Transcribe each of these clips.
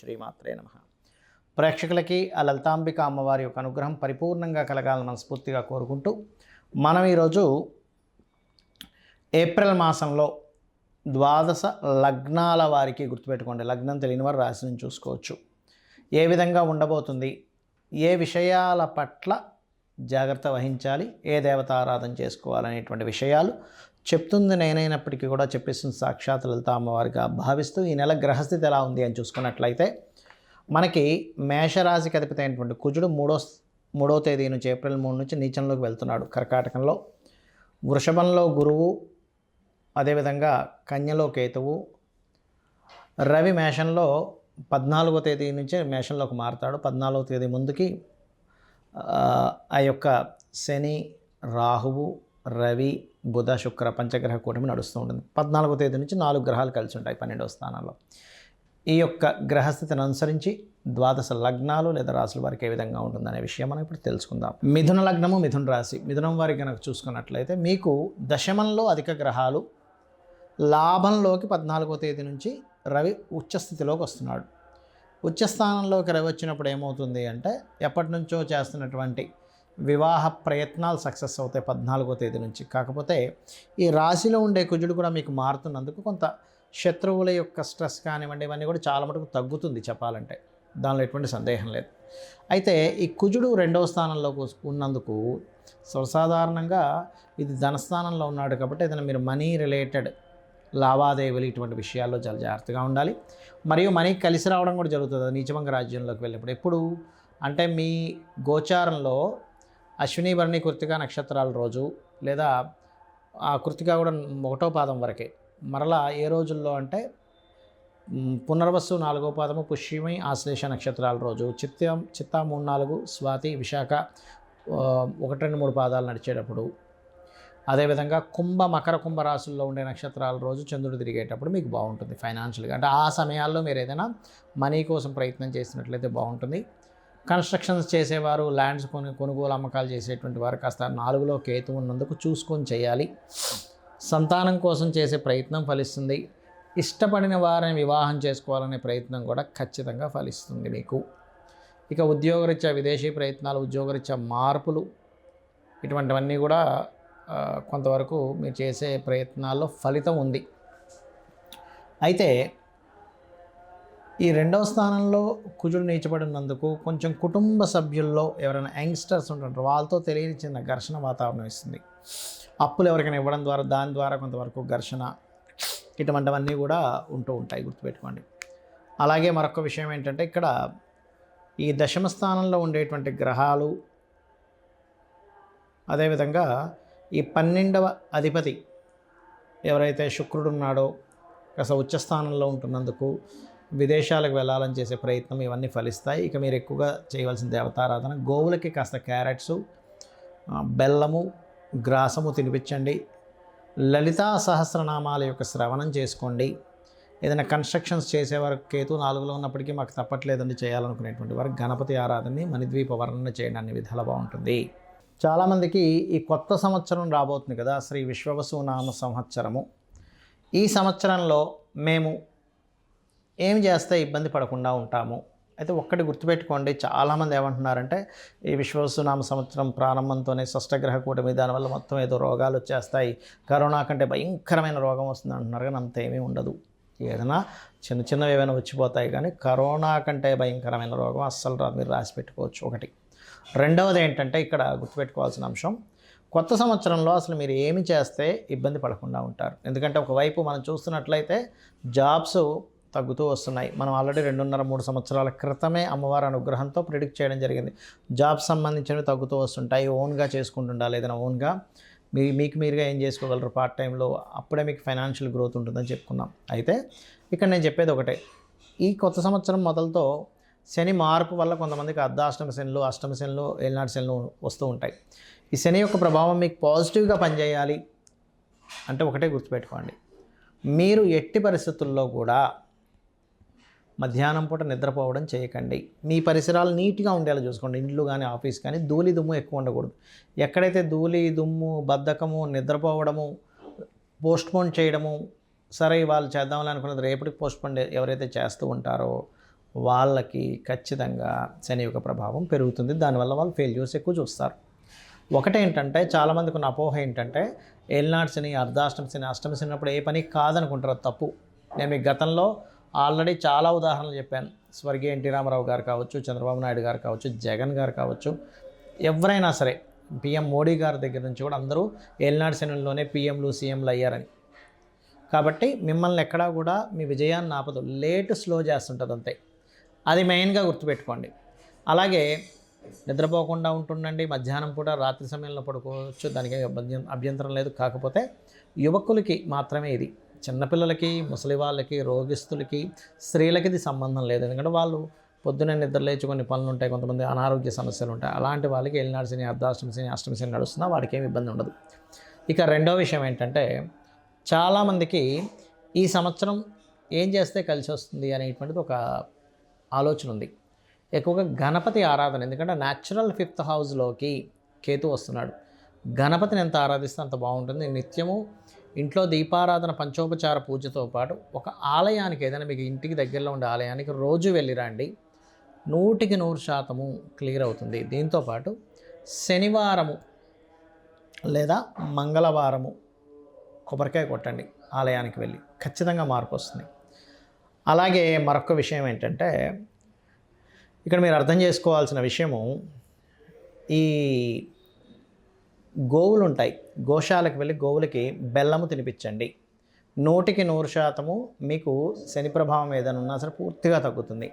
శ్రీమాత్రే నమ. ప్రేక్షకులకి ఆ లలితాంబిక అమ్మవారి యొక్క అనుగ్రహం పరిపూర్ణంగా కలగాలని మనస్ఫూర్తిగా కోరుకుంటూ మనం ఈరోజు ఏప్రిల్ మాసంలో ద్వాదశ లగ్నాల వారికి గుర్తుపెట్టుకోండి. లగ్నం తెలియని వారు రాశిని చూసుకోవచ్చు. ఏ విధంగా ఉండబోతుంది? ఏ విషయాల పట్ల జాగ్రత్త వహించాలి? ఏ దేవత ఆరాధన చేసుకోవాలనేటువంటి విషయాలు చెప్తుంది నేనైనప్పటికీ కూడా చెప్పేస్తుంది సాక్షాత్ లలిత అమ్మవారిగా భావిస్తూ ఈ నెల గ్రహస్థితి ఎలా ఉంది అని చూసుకున్నట్లయితే మనకి మేషరాశికి అధిపతి అయినటువంటి కుజుడు మూడో మూడో తేదీ నుంచి ఏప్రిల్ మూడు నుంచి నీచంలోకి వెళ్తున్నాడు కర్కాటకంలో. వృషభంలో గురువు అదేవిధంగా కన్యలో కేతువు. రవి మేషంలో పద్నాలుగో తేదీ నుంచే మేషంలోకి మారుతాడు. పద్నాలుగో తేదీ ముందుకి ఆ యొక్క శని రాహువు రవి బుధ శుక్ర పంచగ్రహ కూటమి నడుస్తూ ఉంటుంది. పద్నాలుగో తేదీ నుంచి నాలుగు గ్రహాలు కలిసి ఉంటాయి పన్నెండవ స్థానాల్లో ఈ యొక్క గ్రహస్థితిని అనుసరించి ద్వాదశ లగ్నాలు లేదా రాసుల వారికి ఏ విధంగా ఉంటుందనే విషయం మనం ఇప్పుడు తెలుసుకుందాం. మిథున లగ్నము మిథున రాశి. మిథునం వారికి కనుక చూసుకున్నట్లయితే మీకు దశమంలో అధిక గ్రహాలు లాభంలోకి పద్నాలుగో తేదీ నుంచి రవి ఉచ్చస్థితిలోకి వస్తున్నాడు. ఉచ్చస్థానంలోకి రవి వచ్చినప్పుడు ఏమవుతుంది అంటే ఎప్పటి నుంచో చేస్తున్నటువంటి వివాహ ప్రయత్నాలు సక్సెస్ అవుతాయి పద్నాలుగో తేదీ నుంచి. కాకపోతే ఈ రాశిలో ఉండే కుజుడు కూడా మీకు మారుతున్నందుకు కొంత శత్రువుల యొక్క స్ట్రెస్ కానివ్వండి ఇవన్నీ కూడా చాలా మటుకు తగ్గుతుంది చెప్పాలంటే. దానిలో ఎటువంటి సందేహం లేదు. అయితే ఈ కుజుడు రెండవ స్థానంలో ఉన్నందుకు సర్వసాధారణంగా ఇది ధనస్థానంలో ఉన్నాడు కాబట్టి ఏదైనా మీరు మనీ రిలేటెడ్ లావాదేవీలు ఇటువంటి విషయాల్లో చాలా జాగ్రత్తగా ఉండాలి. మరియు మనీ కలిసి రావడం కూడా జరుగుతుంది. అది నీచభంగ రాజ్యంలోకి వెళ్ళినప్పుడు ఎప్పుడు? అంటే మీ గోచారంలో అశ్విని భరణి కృతిక నక్షత్రాల రోజు లేదా ఆ కృతిక కూడా ఒకటో పాదం వరకే. మరలా ఏ రోజుల్లో అంటే పునర్వస్సు నాలుగో పాదము పుష్యమి ఆశ్లేష నక్షత్రాల రోజు. చిత్తం చిత్త మూడు నాలుగు స్వాతి విశాఖ ఒకటి రెండు మూడు పాదాలు నడిచేటప్పుడు. అదేవిధంగా కుంభ మకర కుంభ రాశుల్లో ఉండే నక్షత్రాల రోజు చంద్రుడు తిరిగేటప్పుడు మీకు బాగుంటుంది ఫైనాన్షియల్గా. అంటే ఆ సమయాల్లో మీరు ఏదైనా మనీ కోసం ప్రయత్నం చేసినట్లయితే బాగుంటుంది. కన్స్ట్రక్షన్స్ చేసేవారు ల్యాండ్స్ కొను కొనుగోలు అమ్మకాలు చేసేటువంటి వారు కాస్త నాలుగులో కేతు ఉన్నందుకు చూసుకొని చేయాలి. సంతానం కోసం చేసే ప్రయత్నం ఫలిస్తుంది. ఇష్టపడిన వారిని వివాహం చేసుకోవాలనే ప్రయత్నం కూడా ఖచ్చితంగా ఫలిస్తుంది మీకు. ఇక ఉద్యోగరీత్యా విదేశీ ప్రయత్నాలు ఉద్యోగరీత్యా మార్పులు ఇటువంటివన్నీ కూడా కొంతవరకు మీరు చేసే ప్రయత్నాల్లో ఫలితం ఉంది. అయితే ఈ రెండవ స్థానంలో కుజుడు నీచబడినందుకు కొంచెం కుటుంబ సభ్యుల్లో ఎవరైనా యంగ్స్టర్స్ ఉంటుంటారు వాళ్ళతో తెలియని చిన్న ఘర్షణ వాతావరణం ఇస్తుంది. అప్పులు ఎవరికైనా ఇవ్వడం ద్వారా దాని ద్వారా కొంతవరకు ఘర్షణ ఇటువంటివన్నీ కూడా ఉంటూ ఉంటాయి గుర్తుపెట్టుకోండి. అలాగే మరొక విషయం ఏంటంటే ఇక్కడ ఈ దశమ స్థానంలో ఉండేటువంటి గ్రహాలు అదేవిధంగా ఈ పన్నెండవ అధిపతి ఎవరైతే శుక్రుడు ఉన్నాడో కాస్త ఉచ్చస్థానంలో ఉంటున్నందుకు విదేశాలకు వెళ్ళాలని చేసే ప్రయత్నం ఇవన్నీ ఫలిస్తాయి. ఇక మీరు ఎక్కువగా చేయవలసిన దేవతారాధన గోవులకి కాస్త క్యారెట్స్ బెల్లము గ్రాసము తినిపించండి. లలితా సహస్రనామాల యొక్క శ్రవణం చేసుకోండి. ఏదైనా కన్స్ట్రక్షన్స్ చేసే వరకు కేతు నాలుగులో ఉన్నప్పటికీ మాకు తప్పట్లేదని చేయాలనుకునేటువంటి వారు. గణపతి ఆరాధనని మణిద్వీప వర్ణన చేయడం అన్ని విధాలు బాగుంటుంది. చాలామందికి ఈ కొత్త సంవత్సరం రాబోతుంది కదా శ్రీ విశ్వవసు నామ సంవత్సరము. ఈ సంవత్సరంలో మేము ఏం చేస్తే ఇబ్బంది పడకుండా ఉంటాము? అయితే ఒక్కటి గుర్తుపెట్టుకోండి చాలామంది ఏమంటున్నారంటే ఈ విశ్వవసునామ సంవత్సరం ప్రారంభంతోనే షష్టగ్రహ కూటమి దానివల్ల మొత్తం ఏదో రోగాలు వచ్చేస్తాయి కరోనా కంటే భయంకరమైన రోగం వస్తుంది అంటున్నారు కానీ అంత ఏమీ ఉండదు. ఏదైనా చిన్న చిన్నవి ఏమైనా వచ్చిపోతాయి కానీ కరోనా కంటే భయంకరమైన రోగం అస్సలు రా మీరు రాసి పెట్టుకోవచ్చు ఒకటి. రెండవది ఏంటంటే ఇక్కడ గుర్తుపెట్టుకోవాల్సిన అంశం కొత్త సంవత్సరంలో అసలు మీరు ఏమి చేస్తే ఇబ్బంది పడకుండా ఉంటారు? ఎందుకంటే ఒకవైపు మనం చూస్తున్నట్లయితే జాబ్స్ తగ్గుతూ వస్తున్నాయి. మనం ఆల్రెడీ రెండున్నర మూడు సంవత్సరాల క్రితమే అమ్మవారి అనుగ్రహంతో ప్రిడిక్ట్ చేయడం జరిగింది. జాబ్ సంబంధించినవి తగ్గుతూ వస్తుంటాయి. ఓన్గా చేసుకుంటుండాలి ఏదైనా ఓన్గా మీ మీకు మీరుగా ఏం చేసుకోగలరు? పార్ట్ టైంలో అప్పుడే మీకు ఫైనాన్షియల్ గ్రోత్ ఉంటుందని చెప్పుకున్నాం. అయితే ఇక్కడ నేను చెప్పేది ఒకటే. ఈ కొత్త సంవత్సరం మొదలతో శని మార్పు వల్ల కొంతమందికి అర్ధాష్టమ శనులు అష్టమ శనులు ఏలినాటి శనులు వస్తూ ఉంటాయి. ఈ శని యొక్క ప్రభావం మీకు పాజిటివ్గా పనిచేయాలి అంటే ఒకటే గుర్తుపెట్టుకోండి. మీరు ఎట్టి పరిస్థితుల్లో కూడా మధ్యాహ్నం పూట నిద్రపోవడం చేయకండి. మీ పరిసరాలు నీట్గా ఉండేలా చూసుకోండి. ఇండ్లు కానీ ఆఫీస్ కానీ ధూళి దుమ్ము ఎక్కువ ఉండకూడదు. ఎక్కడైతే ధూళి దుమ్ము బద్ధకము నిద్రపోవడము పోస్ట్పోన్ చేయడము సరే వాళ్ళు చేద్దామని అనుకున్నది రేపటికి పోస్ట్పోన్ ఎవరైతే చేస్తూ ఉంటారో వాళ్ళకి ఖచ్చితంగా శని యొక్క ప్రభావం పెరుగుతుంది. దానివల్ల వాళ్ళు ఫెయిల్యూర్స్ ఎక్కువ చూస్తారు. ఒకటేంటంటే చాలామందికి ఉన్న అపోహ ఏంటంటే ఏలినాడు శని అర్ధాష్టమి శని అష్టమి శని అప్పుడు ఏ పని కాదనుకుంటారు తప్పు. నేను మీకు గతంలో ఆల్రెడీ చాలా ఉదాహరణలు చెప్పాను. స్వర్గీయ ఎన్టీ రామారావు గారు కావచ్చు చంద్రబాబు నాయుడు గారు కావచ్చు జగన్ గారు కావచ్చు ఎవరైనా సరే పిఎం మోడీ గారి దగ్గర నుంచి కూడా అందరూ ఏలినాడు శనిలోనే పిఎంలు సీఎంలు అయ్యారని. కాబట్టి మిమ్మల్ని ఎక్కడా కూడా మీ విజయాన్ని ఆపదు. లేట్ స్లో చేస్తుంటుంది అంతే. అది మెయిన్గా గుర్తుపెట్టుకోండి. అలాగే నిద్రపోకుండా ఉంటుండండి మధ్యాహ్నం పూట రాత్రి సమయంలో పడుకోవచ్చు దానికి అభ్యం- అభ్యంతరం లేదు. కాకపోతే యువకులకి మాత్రమే ఇది. చిన్నపిల్లలకి ముసలి వాళ్ళకి రోగిస్తులకి స్త్రీలకి ఇది సంబంధం లేదు. ఎందుకంటే వాళ్ళు పొద్దున్నే నిద్ర లేచి కొన్ని పనులు ఉంటాయి. కొంతమంది అనారోగ్య సమస్యలు ఉంటాయి. అలాంటి వాళ్ళకి ఎల్నాడు శని అర్ధాష్టమి శని అష్టమి శని నడుస్తున్నా వాడికి ఏమి ఇబ్బంది ఉండదు. ఇక రెండో విషయం ఏంటంటే చాలామందికి ఈ సంవత్సరం ఏం చేస్తే కలిసి వస్తుంది అనేటువంటిది ఒక ఆలోచన ఉంది. ఎక్కువగా గణపతి ఆరాధన ఎందుకంటే న్యాచురల్ ఫిఫ్త్ హౌస్లోకి కేతు వస్తున్నాడు. గణపతిని ఎంత ఆరాధిస్తే అంత బాగుంటుంది. నిత్యము ఇంట్లో దీపారాధన పంచోపచార పూజతో పాటు ఒక ఆలయానికి ఏదైనా మీకు ఇంటికి దగ్గరలో ఉండే ఆలయానికి రోజు వెళ్ళి రండి. నూటికి నూరు శాతము క్లియర్ అవుతుంది. దీంతోపాటు శనివారము లేదా మంగళవారము కొబ్బరికాయ కొట్టండి ఆలయానికి వెళ్ళి. ఖచ్చితంగా మార్పు వస్తుంది. అలాగే మరొక విషయం ఏంటంటే ఇక్కడ మీరు అర్థం చేసుకోవాల్సిన విషయము ఈ గోవులు ఉంటాయి గోశాలకు వెళ్ళి గోవులకి బెల్లము తినిపించండి. నూటికి నూరు శాతము మీకు శని ప్రభావం ఏదైనా ఉన్నా సరే పూర్తిగా తగ్గుతుంది.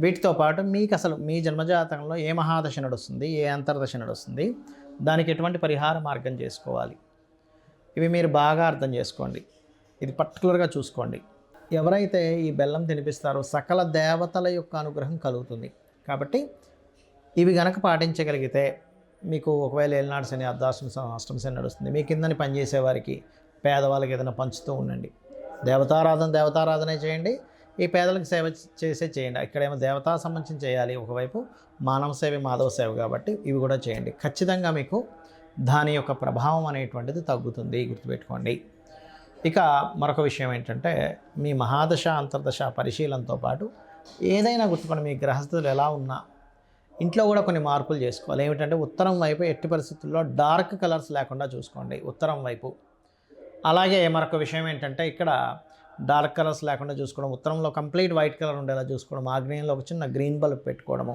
వీటితో పాటు మీకు అసలు మీ జన్మజాతకంలో ఏ మహాదశ నడుస్తుంది ఏ అంతర్దశ నడుస్తుంది దానికి ఎటువంటి పరిహార మార్గం చేసుకోవాలి. ఇవి మీరు బాగా అర్థం చేసుకోండి. ఇది పర్టికులర్గా చూసుకోండి. ఎవరైతే ఈ బెల్లం తినిపిస్తారో సకల దేవతల యొక్క అనుగ్రహం కలుగుతుంది. కాబట్టి ఇవి గనక పాటించగలిగితే మీకు ఒకవేళ ఏళ్ళనాడు శని అర్ధాష్టమి శని, అష్టమి శని నడుస్తుంది మీ కిందని పనిచేసేవారికి పేదవాళ్ళకి ఏదైనా పంచుతూ ఉండండి. దేవతారాధన దేవతారాధనే చేయండి. ఈ పేదలకు సేవ చేసే చేయండి. ఇక్కడేమో దేవతా సంబంధించి చేయాలి ఒకవైపు మానవ సేవ మాధవ సేవ కాబట్టి ఇవి కూడా చేయండి. ఖచ్చితంగా మీకు దాని యొక్క ప్రభావం అనేటువంటిది తగ్గుతుంది గుర్తుపెట్టుకోండి. ఇక మరొక విషయం ఏంటంటే మీ మహాదశ అంతర్దశ పరిశీలనతో పాటు ఏదైనా గుర్తుకోండి మీ గ్రహస్థులు ఎలా ఉన్నా ఇంట్లో కూడా కొన్ని మార్పులు చేసుకోవాలి. ఏమిటంటే ఉత్తరం వైపు ఎట్టి పరిస్థితుల్లో డార్క్ కలర్స్ లేకుండా చూసుకోండి. ఉత్తరం వైపు. అలాగే మరొక విషయం ఏంటంటే ఇక్కడ డార్క్ కలర్స్ లేకుండా చూసుకోవడం ఉత్తరంలో కంప్లీట్ వైట్ కలర్ ఉండేలా చూసుకోవడం ఆగ్నేయంలో ఒక చిన్న గ్రీన్ బల్బ్ పెట్టుకోవడము.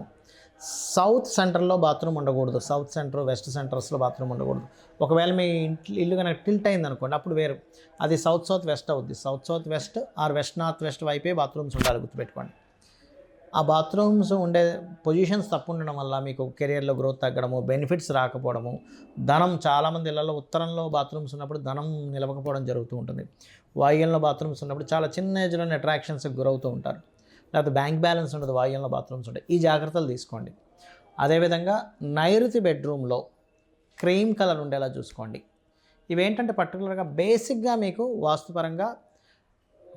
సౌత్ సెంటర్లో బాత్రూమ్ ఉండకూడదు. సౌత్ సెంటర్ వెస్ట్ సెంటర్స్లో బాత్రూమ్ ఉండకూడదు. ఒకవేళ మీ ఇంట్లో ఇల్లు కనుక టిల్ట్ అయింది అనుకోండి అప్పుడు వేరు. అది సౌత్ సౌత్ వెస్ట్ అవుద్ది. South south west or west north west వైపే బాత్రూమ్స్ ఉండాలి గుర్తుపెట్టుకోండి. ఆ బాత్రూమ్స్ ఉండే పొజిషన్స్ తప్పు ఉండడం వల్ల మీకు కెరియర్లో గ్రోత్ తగ్గడము బెనిఫిట్స్ రాకపోవడము ధనం చాలామంది ఇళ్ళలో ఉత్తరంలో బాత్రూమ్స్ ఉన్నప్పుడు ధనం నిలవకపోవడం జరుగుతూ ఉంటుంది. వాయుల్లో బాత్రూమ్స్ ఉన్నప్పుడు చాలా చిన్న ఏజ్లోనే అట్రాక్షన్స్కి గురవుతూ ఉంటారు. లేకపోతే బ్యాంక్ బ్యాలెన్స్ ఉండదు వాయువ్యంలో బాత్రూమ్స్ ఉంటాయి. ఈ జాగ్రత్తలు తీసుకోండి. అదేవిధంగా నైరుతి బెడ్రూమ్లో క్రీమ్ కలర్ ఉండేలా చూసుకోండి. ఇవేంటంటే పర్టికులర్గా బేసిక్గా మీకు వాస్తుపరంగా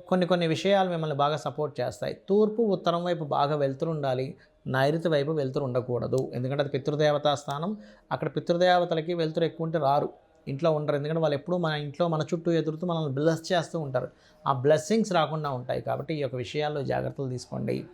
కొన్ని కొన్ని విషయాలు మిమ్మల్ని బాగా సపోర్ట్ చేస్తాయి. తూర్పు ఉత్తరం వైపు బాగా వెళ్తురు ఉండాలి. నైరుతి వైపు వెళ్తురు ఉండకూడదు. ఎందుకంటే అది పితృదేవతా స్థానం. అక్కడ పితృదేవతలకి వెళ్తురు ఎక్కువ ఉంటే రారు. ఇంట్లో ఉండరు. ఎందుకంటే వాళ్ళు ఎప్పుడూ మన ఇంట్లో మన చుట్టూ ఎదురుతూ మనల్ని బ్లెస్ చేస్తూ ఉంటారు. ఆ బ్లెస్సింగ్స్ రాకుండా ఉంటాయి. కాబట్టి ఈ యొక్క విషయాల్లో జాగ్రత్తలు తీసుకోండి.